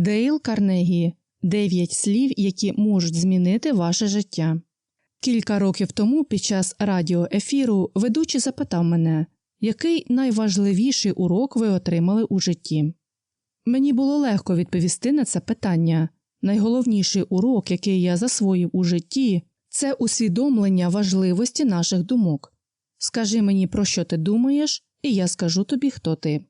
Дейл Карнегі Дев'ять слів, які можуть змінити ваше життя. Кілька років тому під час радіоефіру ведучий запитав мене, який найважливіший урок ви отримали у житті. Мені було легко відповісти на це питання. Найголовніший урок, який я засвоїв у житті, це усвідомлення важливості наших думок. Скажи мені, про що ти думаєш, і я скажу тобі, хто ти.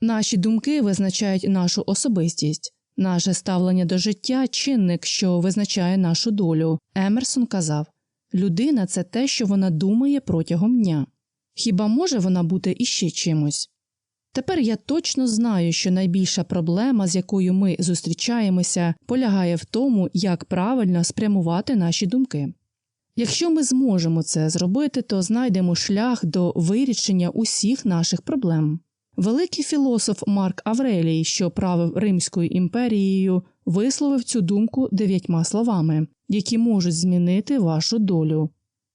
Наші думки визначають нашу особистість, наше ставлення до життя чинник, що визначає нашу долю. Емерсон казав людина це те, що вона думає протягом дня. Хіба може вона бути іще чимось? Тепер я точно знаю, що найбільша проблема, з якою ми зустрічаємося, полягає в тому, як правильно спрямувати наші думки. Якщо ми зможемо це зробити, то знайдемо шлях до вирішення усіх наших проблем. Великий філософ Марк Аврелій, що правив Римською імперією, висловив цю думку дев'ятьма словами, які можуть змінити вашу долю.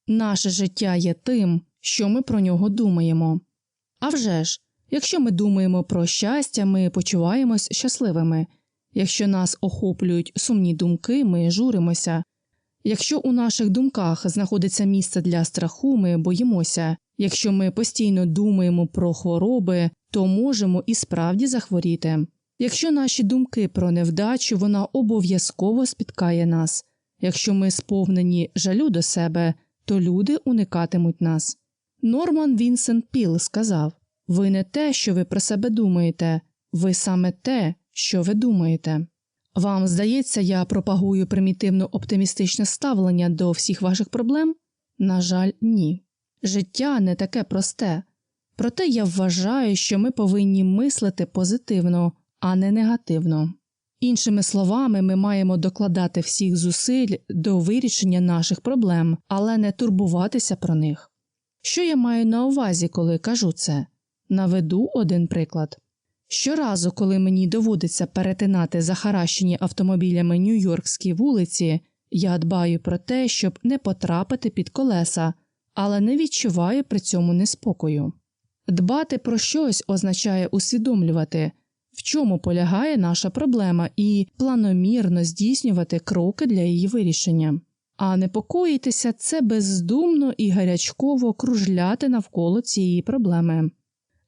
Наше життя є тим, що ми про нього думаємо. А вже ж, якщо ми думаємо про щастя, ми почуваємось щасливими. Якщо нас охоплюють сумні думки, ми журимося. Якщо у наших думках знаходиться місце для страху, ми боїмося. Якщо ми постійно думаємо про хвороби, то можемо і справді захворіти. Якщо наші думки про невдачу, вона обов'язково спіткає нас. Якщо ми сповнені жалю до себе, то люди уникатимуть нас. Норман Вінсент Піл сказав ви не те, що ви про себе думаєте, ви саме те, що ви думаєте. Вам здається, я пропагую примітивно оптимістичне ставлення до всіх ваших проблем? На жаль, ні. Життя не таке просте, проте я вважаю, що ми повинні мислити позитивно, а не негативно. Іншими словами, ми маємо докладати всіх зусиль до вирішення наших проблем, але не турбуватися про них. Що я маю на увазі, коли кажу це? Наведу один приклад. Щоразу, коли мені доводиться перетинати захаращені автомобілями Нью-Йоркські вулиці, я дбаю про те, щоб не потрапити під колеса, але не відчуваю при цьому неспокою. Дбати про щось означає усвідомлювати, в чому полягає наша проблема, і планомірно здійснювати кроки для її вирішення, а непокоїтися це бездумно і гарячково кружляти навколо цієї проблеми.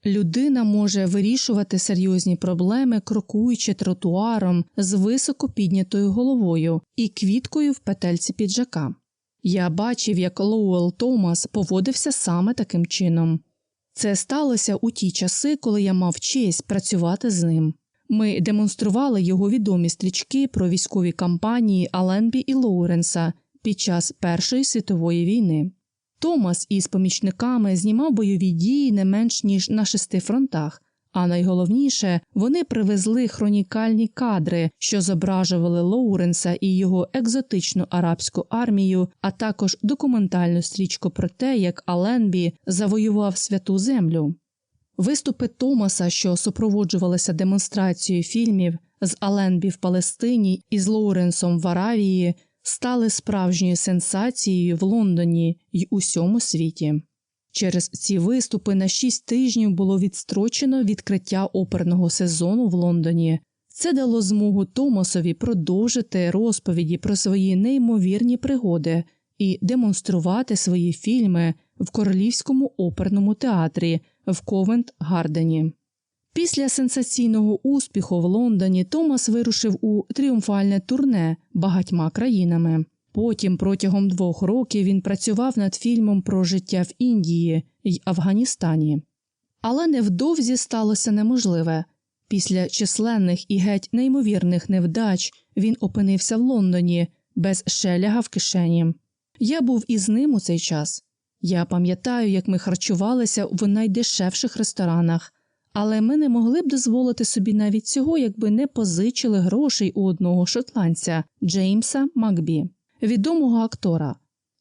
Людина може вирішувати серйозні проблеми, крокуючи тротуаром з високо піднятою головою і квіткою в петельці піджака. Я бачив, як Лоуел Томас поводився саме таким чином. Це сталося у ті часи, коли я мав честь працювати з ним. Ми демонстрували його відомі стрічки про військові кампанії Аленбі і Лоуренса під час Першої світової війни. Томас із помічниками знімав бойові дії не менш ніж на шести фронтах, а найголовніше вони привезли хронікальні кадри, що зображували Лоуренса і його екзотичну арабську армію, а також документальну стрічку про те, як Аленбі завоював святу землю. Виступи Томаса, що супроводжувалися демонстрацією фільмів з Аленбі в Палестині і з Лоуренсом в Аравії, стали справжньою сенсацією в Лондоні й усьому світі. Через ці виступи на шість тижнів було відстрочено відкриття оперного сезону в Лондоні. Це дало змогу Томасові продовжити розповіді про свої неймовірні пригоди і демонструвати свої фільми в Королівському оперному театрі в Ковент Гардені. Після сенсаційного успіху в Лондоні Томас вирушив у тріумфальне турне багатьма країнами. Потім протягом двох років він працював над фільмом про життя в Індії й Афганістані. Але невдовзі сталося неможливе. Після численних і геть неймовірних невдач він опинився в Лондоні без шеляга в кишені. Я був із ним у цей час. Я пам'ятаю, як ми харчувалися в найдешевших ресторанах, але ми не могли б дозволити собі навіть цього, якби не позичили грошей у одного шотландця Джеймса Макбі відомого актора.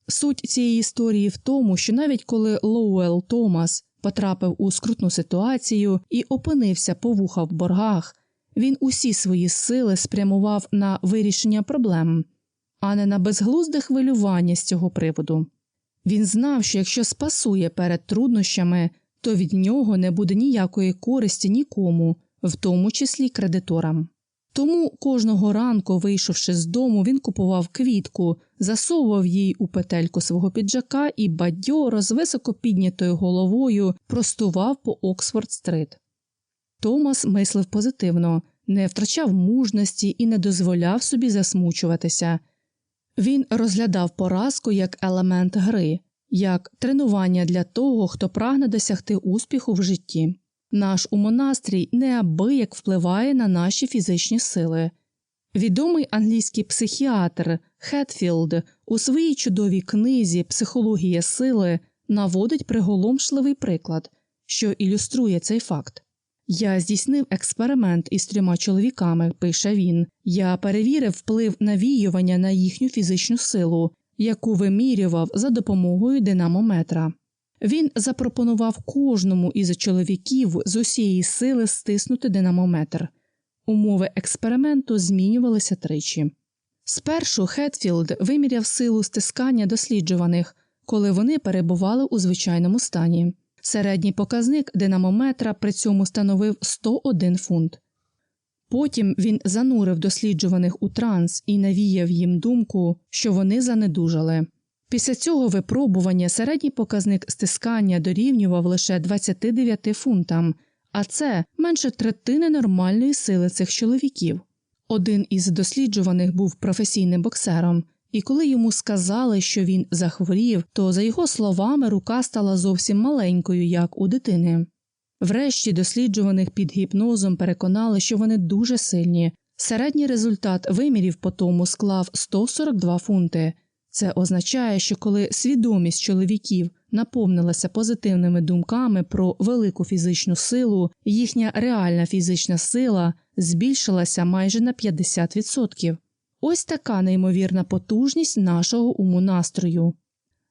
Суть цієї історії в тому, що навіть коли Лоуел Томас потрапив у скрутну ситуацію і опинився по вуха в боргах, він усі свої сили спрямував на вирішення проблем, а не на безглузде хвилювання з цього приводу. Він знав, що якщо спасує перед труднощами, то від нього не буде ніякої користі нікому, в тому числі кредиторам. Тому кожного ранку, вийшовши з дому, він купував квітку, засовував їй у петельку свого піджака і бадьоро з високо піднятою головою простував по Оксфорд-стрит. Томас мислив позитивно, не втрачав мужності і не дозволяв собі засмучуватися. Він розглядав поразку як елемент гри, як тренування для того, хто прагне досягти успіху в житті. Наш умонастрій неабияк впливає на наші фізичні сили. Відомий англійський психіатр Хетфілд у своїй чудовій книзі Психологія сили наводить приголомшливий приклад, що ілюструє цей факт. Я здійснив експеримент із трьома чоловіками, пише він. Я перевірив вплив навіювання на їхню фізичну силу, яку вимірював за допомогою динамометра. Він запропонував кожному із чоловіків з усієї сили стиснути динамометр. Умови експерименту змінювалися тричі. Спершу Хетфілд виміряв силу стискання досліджуваних, коли вони перебували у звичайному стані. Середній показник динамометра при цьому становив 101 фунт. Потім він занурив досліджуваних у транс і навіяв їм думку, що вони занедужали. Після цього випробування середній показник стискання дорівнював лише 29 фунтам, а це менше третини нормальної сили цих чоловіків. Один із досліджуваних був професійним боксером, і коли йому сказали, що він захворів, то, за його словами, рука стала зовсім маленькою, як у дитини. Врешті досліджуваних під гіпнозом переконали, що вони дуже сильні. Середній результат вимірів по тому склав 142 фунти. Це означає, що коли свідомість чоловіків наповнилася позитивними думками про велику фізичну силу, їхня реальна фізична сила збільшилася майже на 50%. Ось така неймовірна потужність нашого уму настрою.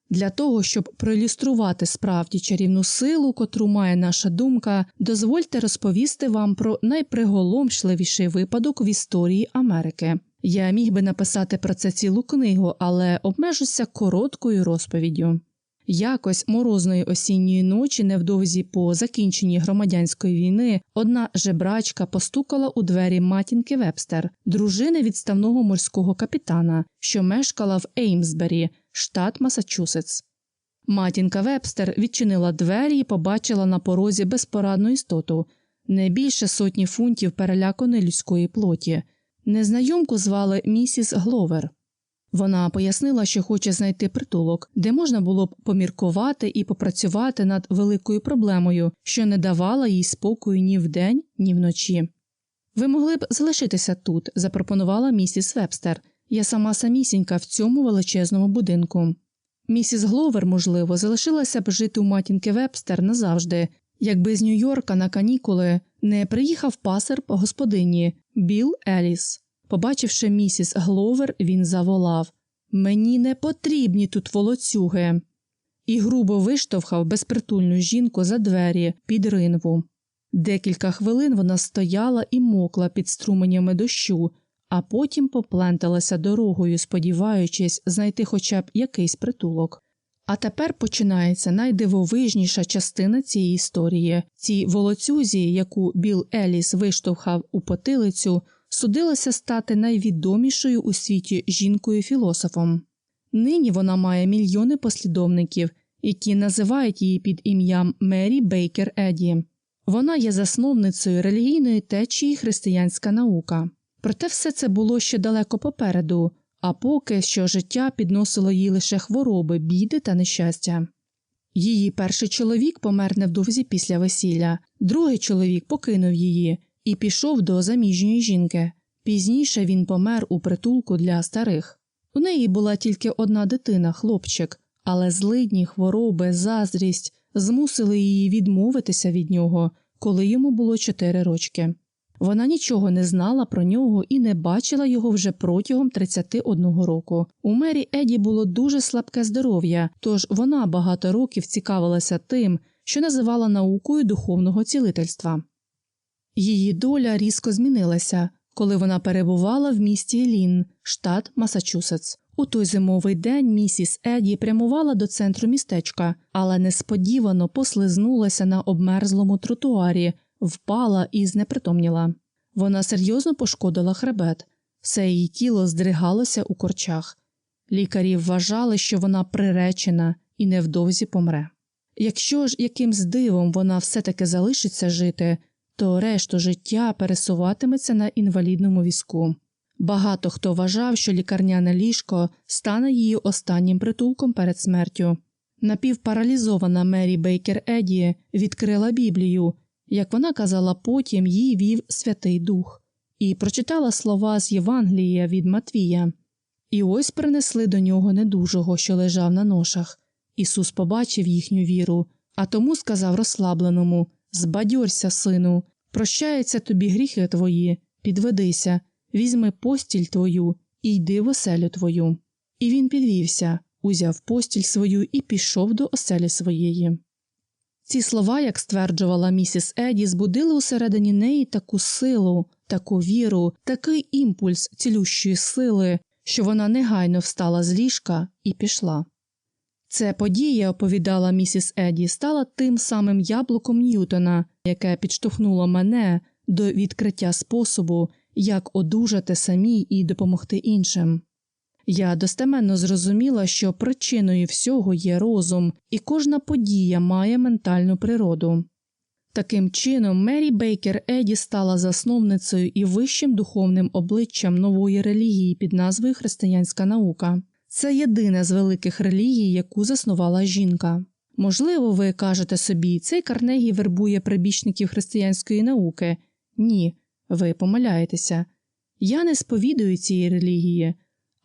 Для того, щоб проілюструвати справді чарівну силу, котру має наша думка, дозвольте розповісти вам про найприголомшливіший випадок в історії Америки. Я міг би написати про це цілу книгу, але обмежуся короткою розповіддю. Якось морозної осінньої ночі, невдовзі по закінченні громадянської війни, одна жебрачка постукала у двері матінки Вебстер, дружини відставного морського капітана, що мешкала в Еймсбері, штат Масачусетс. Матінка Вебстер відчинила двері і побачила на порозі безпорадну істоту не більше сотні фунтів переляканої людської плоті. Незнайомку звали місіс Гловер. Вона пояснила, що хоче знайти притулок, де можна було б поміркувати і попрацювати над великою проблемою, що не давала їй спокою ні вдень, ні вночі. Ви могли б залишитися тут, запропонувала місіс Вебстер. Я сама самісінька в цьому величезному будинку. Місіс Гловер, можливо, залишилася б жити у матінки Вебстер назавжди, якби з Нью-Йорка на канікули не приїхав пасер по господині Біл Еліс. Побачивши місіс Гловер, він заволав Мені не потрібні тут волоцюги. І грубо виштовхав безпритульну жінку за двері під ринву. Декілька хвилин вона стояла і мокла під струменями дощу, а потім попленталася дорогою, сподіваючись знайти хоча б якийсь притулок. А тепер починається найдивовижніша частина цієї історії. Цій волоцюзі, яку Біл Еліс виштовхав у потилицю, судилося стати найвідомішою у світі жінкою філософом. Нині вона має мільйони послідовників, які називають її під ім'ям Мері Бейкер Еді. Вона є засновницею релігійної течії християнська наука. Проте все це було ще далеко попереду, а поки що життя підносило їй лише хвороби, біди та нещастя. Її перший чоловік помер невдовзі після весілля, другий чоловік покинув її і пішов до заміжньої жінки. Пізніше він помер у притулку для старих. У неї була тільки одна дитина, хлопчик, але злидні хвороби, заздрість змусили її відмовитися від нього, коли йому було чотири рочки. Вона нічого не знала про нього і не бачила його вже протягом 31 року. У мері Еді було дуже слабке здоров'я, тож вона багато років цікавилася тим, що називала наукою духовного цілительства. Її доля різко змінилася, коли вона перебувала в місті Лін, штат Масачусетс. У той зимовий день місіс Еді прямувала до центру містечка, але несподівано послизнулася на обмерзлому тротуарі, впала і знепритомніла. Вона серйозно пошкодила хребет, все її тіло здригалося у корчах. Лікарі вважали, що вона приречена і невдовзі помре. Якщо ж якимсь дивом вона все таки залишиться жити, то решту життя пересуватиметься на інвалідному візку. Багато хто вважав, що лікарняне ліжко стане її останнім притулком перед смертю. Напівпаралізована Мері Бейкер Еді відкрила Біблію, як вона казала потім, їй вів Святий Дух, і прочитала слова з Євангелія від Матвія. І ось принесли до нього недужого, що лежав на ношах. Ісус побачив їхню віру, а тому сказав розслабленому Збадьорся, сину, прощаються тобі гріхи твої, підведися, візьми постіль твою і йди в оселю твою. І він підвівся, узяв постіль свою і пішов до оселі своєї. Ці слова, як стверджувала місіс Еді, збудили усередині неї таку силу, таку віру, такий імпульс цілющої сили, що вона негайно встала з ліжка і пішла. Це подія, оповідала місіс Еді, стала тим самим яблуком Ньютона, яке підштовхнуло мене до відкриття способу, як одужати самій і допомогти іншим. Я достеменно зрозуміла, що причиною всього є розум, і кожна подія має ментальну природу. Таким чином, Мері Бейкер Еді стала засновницею і вищим духовним обличчям нової релігії під назвою Християнська наука. Це єдина з великих релігій, яку заснувала жінка. Можливо, ви кажете собі, цей Карнегі вербує прибічників християнської науки. Ні, ви помиляєтеся. Я не сповідую цієї релігії,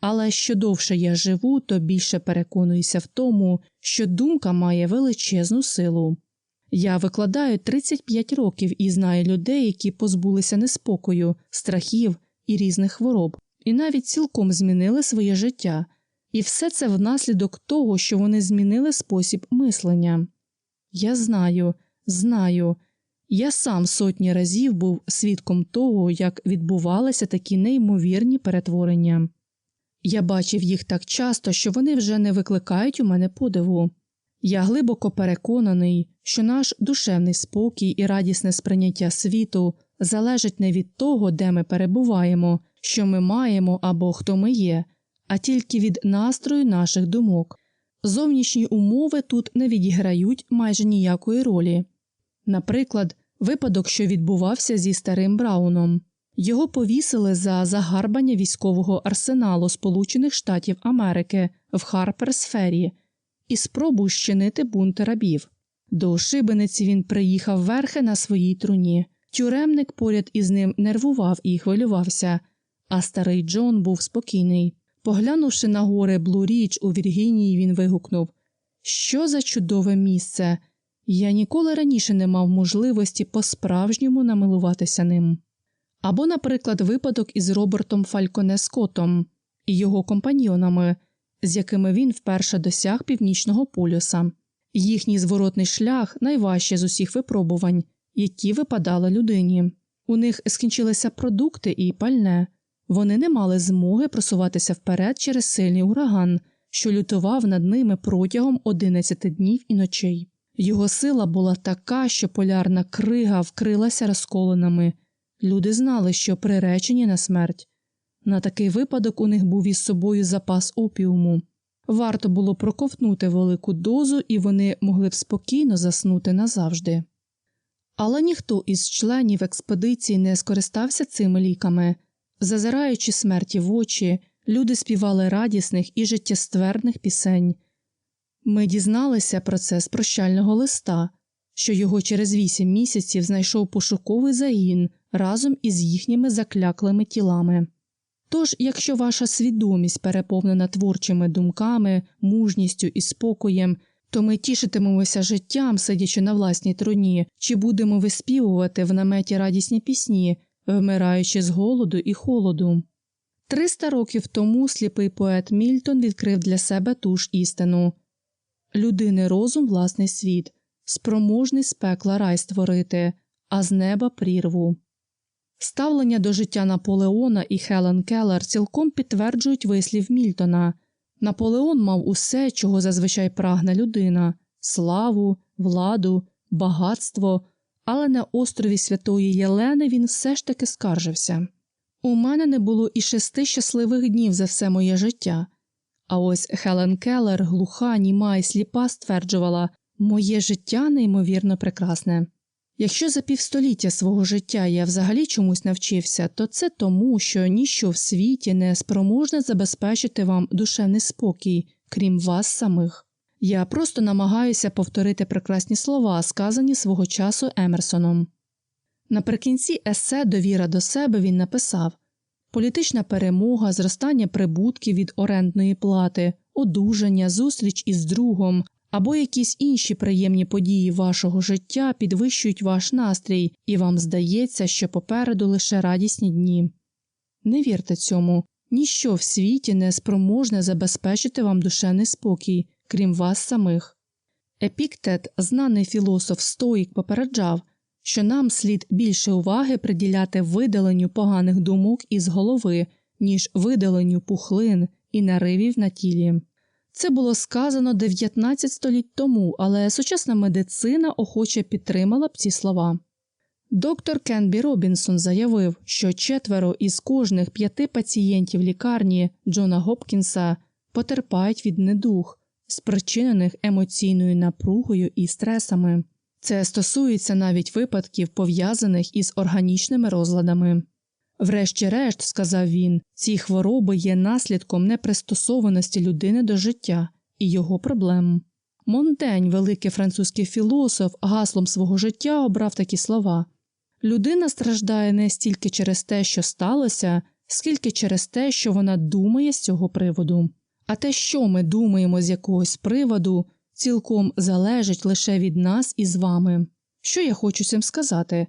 але що довше я живу, то більше переконуюся в тому, що думка має величезну силу. Я викладаю 35 років і знаю людей, які позбулися неспокою, страхів і різних хвороб, і навіть цілком змінили своє життя. І все це внаслідок того, що вони змінили спосіб мислення. Я знаю, знаю, я сам сотні разів був свідком того, як відбувалися такі неймовірні перетворення. Я бачив їх так часто, що вони вже не викликають у мене подиву. Я глибоко переконаний, що наш душевний спокій і радісне сприйняття світу залежить не від того, де ми перебуваємо, що ми маємо або хто ми є а тільки від настрою наших думок. Зовнішні умови тут не відіграють майже ніякої ролі. Наприклад, випадок, що відбувався зі старим Брауном, його повісили за загарбання військового арсеналу Сполучених Штатів Америки в Харперсфері і спробу щинити бунт рабів. До шибениці він приїхав верхи на своїй труні. Тюремник поряд із ним нервував і хвилювався, а старий Джон був спокійний. Поглянувши на гори Блуріч у Віргінії, він вигукнув Що за чудове місце! Я ніколи раніше не мав можливості по-справжньому намилуватися ним. Або, наприклад, випадок із Робертом Фальконе Скоттом і його компаньйонами, з якими він вперше досяг північного полюса. Їхній зворотний шлях найважче з усіх випробувань, які випадали людині. У них скінчилися продукти і пальне. Вони не мали змоги просуватися вперед через сильний ураган, що лютував над ними протягом 11 днів і ночей. Його сила була така, що полярна крига вкрилася розколинами. Люди знали, що приречені на смерть. На такий випадок у них був із собою запас опіуму. Варто було проковтнути велику дозу, і вони могли б спокійно заснути назавжди. Але ніхто із членів експедиції не скористався цими ліками. Зазираючи смерті в очі, люди співали радісних і життєстверних пісень. Ми дізналися про це з прощального листа, що його через вісім місяців знайшов пошуковий загін разом із їхніми закляклими тілами. Тож, якщо ваша свідомість переповнена творчими думками, мужністю і спокоєм, то ми тішитимемося життям, сидячи на власній труні, чи будемо виспівувати в наметі радісні пісні, вмираючи з голоду і холоду. Триста років тому сліпий поет Мільтон відкрив для себе ту ж істину людини розум власний світ, спроможний з пекла рай створити, а з неба прірву. Ставлення до життя Наполеона і Хелен Келлер цілком підтверджують вислів Мільтона Наполеон мав усе, чого зазвичай прагне людина славу, владу, багатство, але на острові Святої Єлени він все ж таки скаржився. У мене не було і шести щасливих днів за все моє життя. А ось Хелен Келлер, глуха, німа і сліпа, стверджувала моє життя неймовірно прекрасне. Якщо за півстоліття свого життя я взагалі чомусь навчився, то це тому, що ніщо в світі не спроможне забезпечити вам душевний спокій, крім вас самих. Я просто намагаюся повторити прекрасні слова, сказані свого часу Емерсоном. Наприкінці есе Довіра до себе він написав політична перемога, зростання прибутків від орендної плати, одужання, зустріч із другом або якісь інші приємні події вашого життя підвищують ваш настрій, і вам здається, що попереду лише радісні дні. Не вірте цьому, ніщо в світі не спроможне забезпечити вам душевний спокій, крім вас самих. Епіктет, знаний філософ Стоїк, попереджав що нам слід більше уваги приділяти видаленню поганих думок із голови, ніж видаленню пухлин і наривів на тілі. Це було сказано 19 століть тому, але сучасна медицина охоче підтримала б ці слова. Доктор Кенбі Робінсон заявив, що четверо із кожних п'яти пацієнтів лікарні Джона Гопкінса потерпають від недух, спричинених емоційною напругою і стресами. Це стосується навіть випадків, пов'язаних із органічними розладами. Врешті-решт, сказав він, ці хвороби є наслідком непристосованості людини до життя і його проблем. Монтень, великий французький філософ, гаслом свого життя обрав такі слова людина страждає не стільки через те, що сталося, скільки через те, що вона думає з цього приводу. А те, що ми думаємо з якогось приводу, цілком залежить лише від нас і з вами. Що я хочу цим сказати?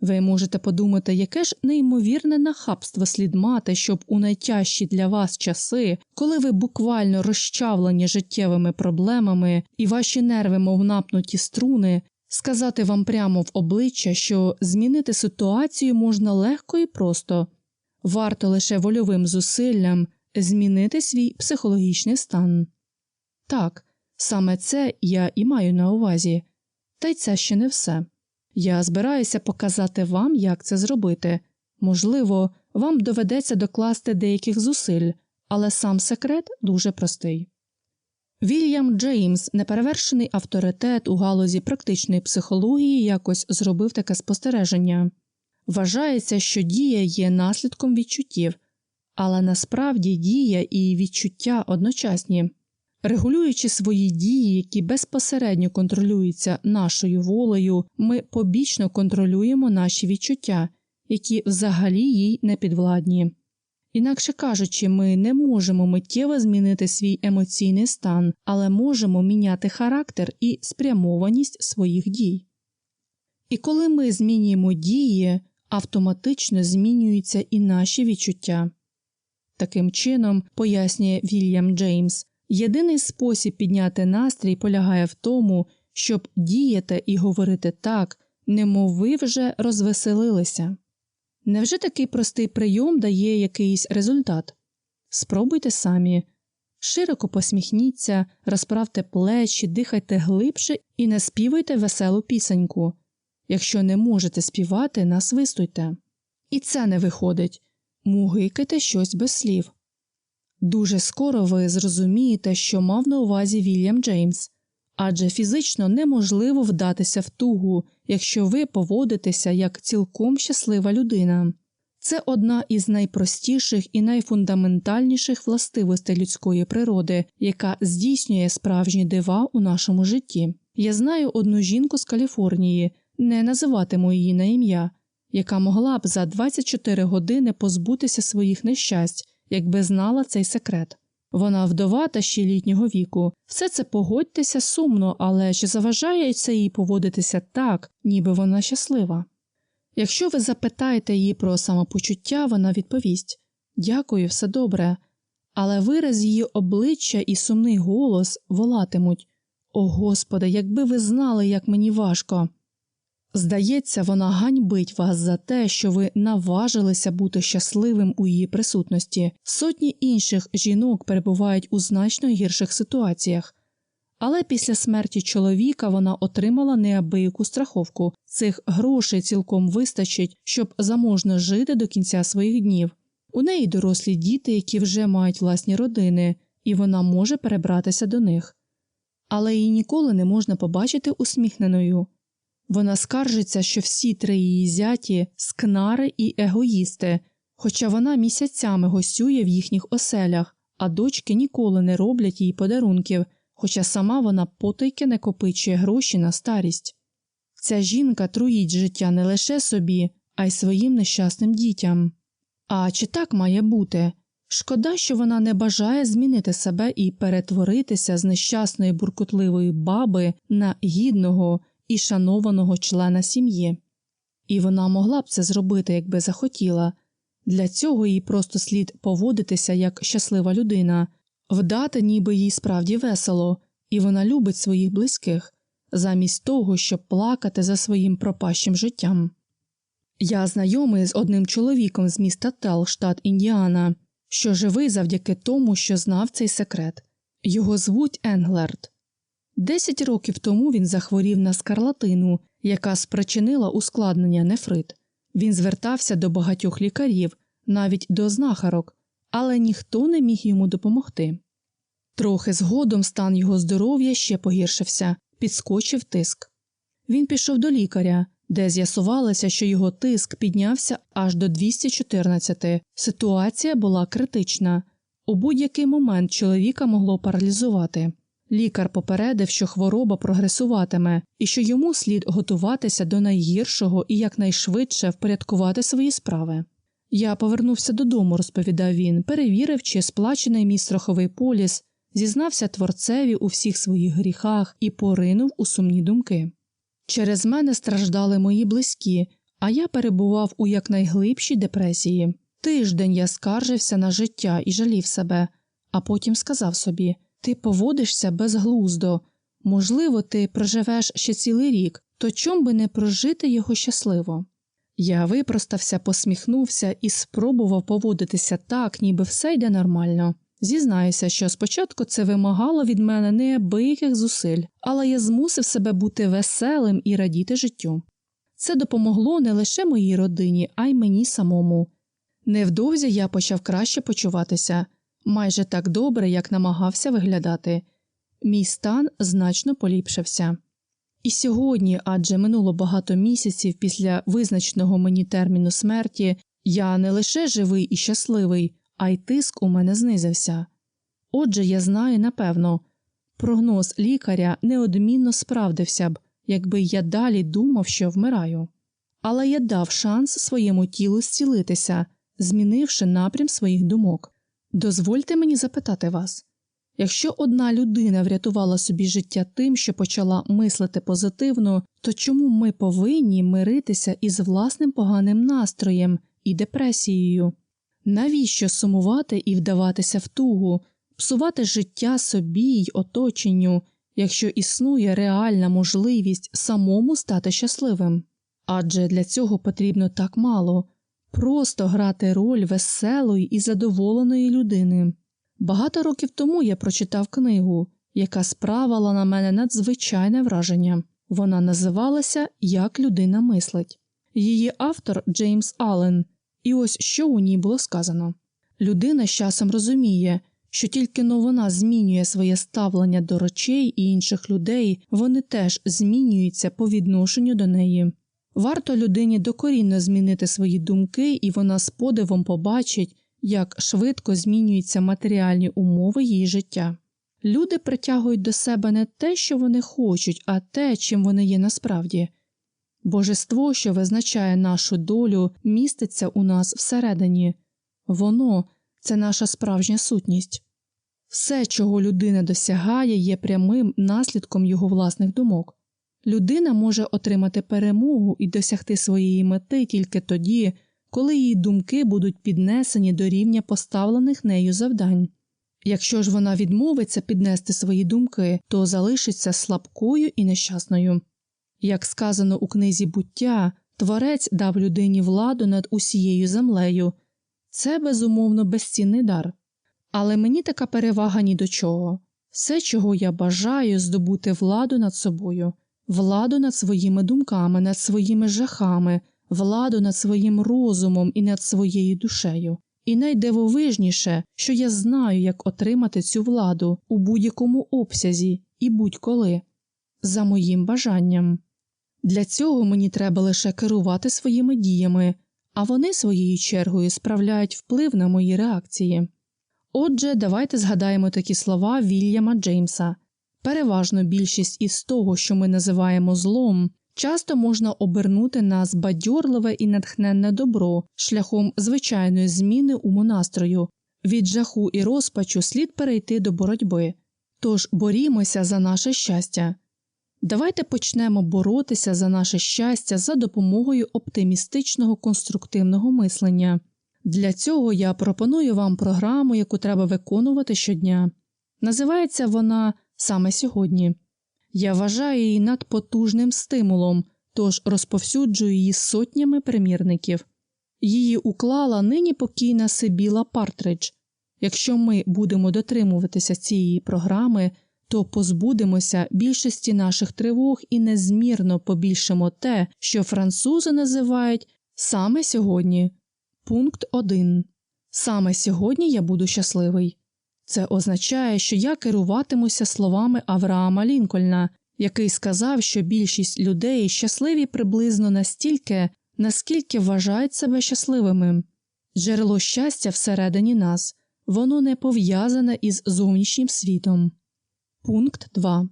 Ви можете подумати, яке ж неймовірне нахабство слід мати, щоб у найтяжчі для вас часи, коли ви буквально розчавлені життєвими проблемами і ваші нерви, мов напнуті струни, сказати вам прямо в обличчя, що змінити ситуацію можна легко і просто, варто лише вольовим зусиллям змінити свій психологічний стан. Так, Саме це я і маю на увазі, та й це ще не все. Я збираюся показати вам, як це зробити. Можливо, вам доведеться докласти деяких зусиль, але сам секрет дуже простий. Вільям Джеймс, неперевершений авторитет у галузі практичної психології, якось зробив таке спостереження вважається, що дія є наслідком відчуттів, але насправді дія і відчуття одночасні. Регулюючи свої дії, які безпосередньо контролюються нашою волею, ми побічно контролюємо наші відчуття, які взагалі їй не підвладні. Інакше кажучи, ми не можемо миттєво змінити свій емоційний стан, але можемо міняти характер і спрямованість своїх дій. І коли ми змінюємо дії, автоматично змінюються і наші відчуття. Таким чином, пояснює Вільям Джеймс, Єдиний спосіб підняти настрій полягає в тому, щоб діяти і говорити так, немов ви вже розвеселилися. Невже такий простий прийом дає якийсь результат? Спробуйте самі, широко посміхніться, розправте плечі, дихайте глибше і не співайте веселу пісеньку. Якщо не можете співати, насвистуйте. І це не виходить мугикайте щось без слів. Дуже скоро ви зрозумієте, що мав на увазі Вільям Джеймс, адже фізично неможливо вдатися в тугу, якщо ви поводитеся як цілком щаслива людина. Це одна із найпростіших і найфундаментальніших властивостей людської природи, яка здійснює справжні дива у нашому житті. Я знаю одну жінку з Каліфорнії, не називатиму її на ім'я, яка могла б за 24 години позбутися своїх нещасть якби знала цей секрет. Вона вдова та ще літнього віку. Все це погодьтеся сумно, але чи заважає це їй поводитися так, ніби вона щаслива? Якщо ви запитаєте її про самопочуття, вона відповість Дякую, все добре. Але вираз її обличчя і сумний голос волатимуть О Господи, якби ви знали, як мені важко. Здається, вона ганьбить вас за те, що ви наважилися бути щасливим у її присутності. Сотні інших жінок перебувають у значно гірших ситуаціях, Але після смерті чоловіка вона отримала неабияку страховку. Цих грошей цілком вистачить, щоб заможно жити до кінця своїх днів. У неї дорослі діти, які вже мають власні родини, і вона може перебратися до них. Але її ніколи не можна побачити усміхненою. Вона скаржиться, що всі три її зяті скнари і егоїсти, хоча вона місяцями гостює в їхніх оселях, а дочки ніколи не роблять їй подарунків, хоча сама вона потайки накопичує гроші на старість. Ця жінка труїть життя не лише собі, а й своїм нещасним дітям. А чи так має бути? Шкода, що вона не бажає змінити себе і перетворитися з нещасної буркутливої баби на гідного і шанованого члена сім'ї. І вона могла б це зробити, якби захотіла. Для цього їй просто слід поводитися як щаслива людина, вдати, ніби їй справді весело, і вона любить своїх близьких, замість того, щоб плакати за своїм пропащим життям. Я знайомий з одним чоловіком з міста Тел, штат Індіана, що живий завдяки тому, що знав цей секрет. Його звуть Енглерт. Десять років тому він захворів на скарлатину, яка спричинила ускладнення нефрит. Він звертався до багатьох лікарів, навіть до знахарок, але ніхто не міг йому допомогти. Трохи згодом стан його здоров'я ще погіршився, підскочив тиск. Він пішов до лікаря, де з'ясувалося, що його тиск піднявся аж до 214. Ситуація була критична. У будь-який момент чоловіка могло паралізувати. Лікар попередив, що хвороба прогресуватиме і що йому слід готуватися до найгіршого і якнайшвидше впорядкувати свої справи. Я повернувся додому, розповідав він, перевірив, чи сплачений мій страховий поліс, зізнався творцеві у всіх своїх гріхах і поринув у сумні думки. Через мене страждали мої близькі, а я перебував у якнайглибшій депресії. Тиждень я скаржився на життя і жалів себе, а потім сказав собі ти поводишся безглуздо, можливо, ти проживеш ще цілий рік, то чом би не прожити його щасливо? Я випростався, посміхнувся і спробував поводитися так, ніби все йде нормально. Зізнаюся, що спочатку це вимагало від мене неабияких зусиль, але я змусив себе бути веселим і радіти життю. Це допомогло не лише моїй родині, а й мені самому. Невдовзі я почав краще почуватися майже так добре, як намагався виглядати. Мій стан значно поліпшився. І сьогодні, адже минуло багато місяців після визначеного мені терміну смерті, я не лише живий і щасливий, а й тиск у мене знизився. Отже, я знаю напевно, прогноз лікаря неодмінно справдився б, якби я далі думав, що вмираю. Але я дав шанс своєму тілу зцілитися, змінивши напрям своїх думок. Дозвольте мені запитати вас якщо одна людина врятувала собі життя тим, що почала мислити позитивно, то чому ми повинні миритися із власним поганим настроєм і депресією? Навіщо сумувати і вдаватися в тугу, псувати життя собі й оточенню, якщо існує реальна можливість самому стати щасливим? Адже для цього потрібно так мало просто грати роль веселої і задоволеної людини. Багато років тому я прочитав книгу, яка справила на мене надзвичайне враження. Вона називалася Як людина мислить. Її автор Джеймс Аллен, і ось що у ній було сказано людина з часом розуміє, що тільки но вона змінює своє ставлення до речей і інших людей, вони теж змінюються по відношенню до неї. Варто людині докорінно змінити свої думки, і вона з подивом побачить, як швидко змінюються матеріальні умови її життя. Люди притягують до себе не те, що вони хочуть, а те, чим вони є насправді. Божество, що визначає нашу долю, міститься у нас всередині, воно це наша справжня сутність. Все, чого людина досягає, є прямим наслідком його власних думок. Людина може отримати перемогу і досягти своєї мети тільки тоді, коли її думки будуть піднесені до рівня поставлених нею завдань. Якщо ж вона відмовиться піднести свої думки, то залишиться слабкою і нещасною. Як сказано у книзі буття, творець дав людині владу над усією землею це безумовно безцінний дар. Але мені така перевага ні до чого. Все, чого я бажаю, здобути владу над собою, владу над своїми думками, над своїми жахами, владу над своїм розумом і над своєю душею. І найдивовижніше, що я знаю, як отримати цю владу у будь-якому обсязі і будь-коли, за моїм бажанням. Для цього мені треба лише керувати своїми діями, а вони своєю чергою справляють вплив на мої реакції. Отже, давайте згадаємо такі слова Вільяма Джеймса. Переважно більшість із того, що ми називаємо злом, часто можна обернути на збадьорливе і натхненне добро шляхом звичайної зміни умонастрою. Від жаху і розпачу слід перейти до боротьби. Тож борімося за наше щастя. Давайте почнемо боротися за наше щастя за допомогою оптимістичного конструктивного мислення. Для цього я пропоную вам програму, яку треба виконувати щодня. Називається вона саме сьогодні. Я вважаю її надпотужним стимулом, тож розповсюджую її сотнями примірників. Її уклала нині покійна Сибіла Партридж. Якщо ми будемо дотримуватися цієї програми, то позбудемося більшості наших тривог і незмірно побільшимо те, що французи називають саме сьогодні. Пункт 1. Саме сьогодні я буду щасливий. Це означає, що я керуватимуся словами Авраама Лінкольна, який сказав, що більшість людей щасливі приблизно настільки, наскільки вважають себе щасливими. Джерело щастя всередині нас, воно не пов'язане із зовнішнім світом. Пункт 2.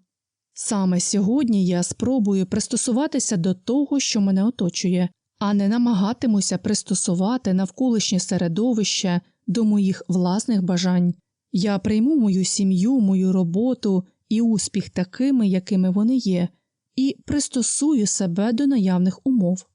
Саме сьогодні я спробую пристосуватися до того, що мене оточує, а не намагатимуся пристосувати навколишнє середовище до моїх власних бажань. Я прийму мою сім'ю, мою роботу і успіх такими, якими вони є, і пристосую себе до наявних умов.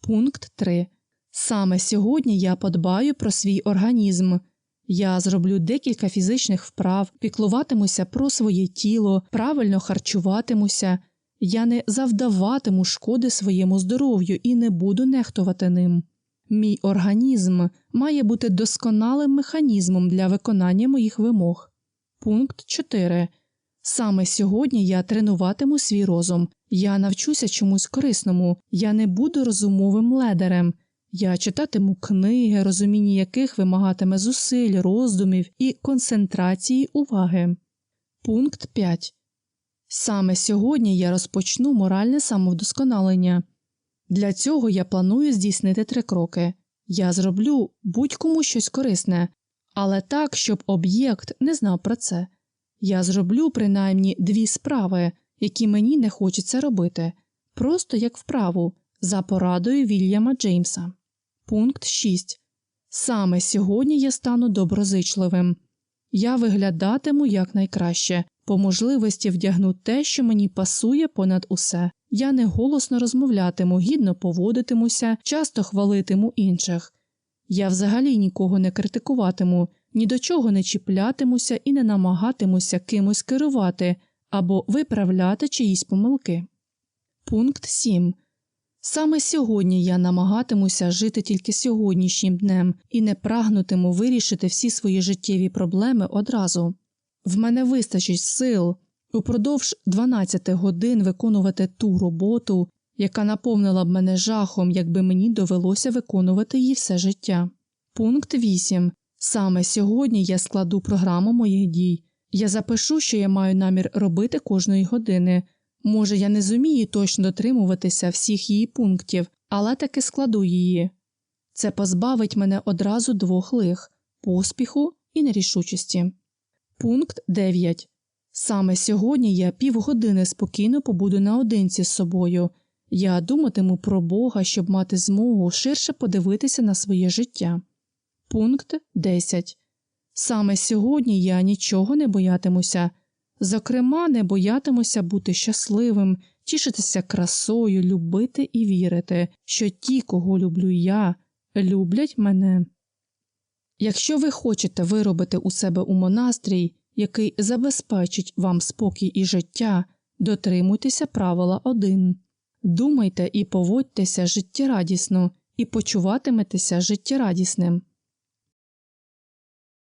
Пункт 3. Саме сьогодні я подбаю про свій організм. Я зроблю декілька фізичних вправ, піклуватимуся про своє тіло, правильно харчуватимуся, я не завдаватиму шкоди своєму здоров'ю і не буду нехтувати ним. Мій організм має бути досконалим механізмом для виконання моїх вимог. Пункт 4. Саме сьогодні я тренуватиму свій розум, я навчуся чомусь корисному, я не буду розумовим ледерем. Я читатиму книги, розуміння яких вимагатиме зусиль, роздумів і концентрації уваги. Пункт 5. Саме сьогодні я розпочну моральне самовдосконалення. Для цього я планую здійснити три кроки я зроблю будь-кому щось корисне, але так, щоб об'єкт не знав про це. Я зроблю принаймні дві справи, які мені не хочеться робити, просто як вправу, за порадою Вільяма Джеймса. Пункт 6. Саме сьогодні я стану доброзичливим. Я виглядатиму якнайкраще, по можливості вдягну те, що мені пасує понад усе. Я не голосно розмовлятиму, гідно поводитимуся, часто хвалитиму інших. Я взагалі нікого не критикуватиму, ні до чого не чіплятимуся і не намагатимуся кимось керувати або виправляти чиїсь помилки. Пункт 7. Саме сьогодні я намагатимуся жити тільки сьогоднішнім днем і не прагнутиму вирішити всі свої життєві проблеми одразу. В мене вистачить сил упродовж 12 годин виконувати ту роботу, яка наповнила б мене жахом, якби мені довелося виконувати її все життя. Пункт 8. Саме сьогодні я складу програму моїх дій. Я запишу, що я маю намір робити кожної години. Може, я не зумію точно дотримуватися всіх її пунктів, але таки складу її. Це позбавить мене одразу двох лих поспіху і нерішучості. Пункт 9. Саме сьогодні я півгодини спокійно побуду наодинці з собою. Я думатиму про Бога, щоб мати змогу ширше подивитися на своє життя. Пункт 10. Саме сьогодні я нічого не боятимуся. Зокрема, не боятимуся бути щасливим, тішитися красою, любити і вірити, що ті, кого люблю я, люблять мене. Якщо ви хочете виробити у себе умонастрій, який забезпечить вам спокій і життя, дотримуйтеся правила 1. Думайте і поводьтеся життєрадісно і почуватиметеся життєрадісним.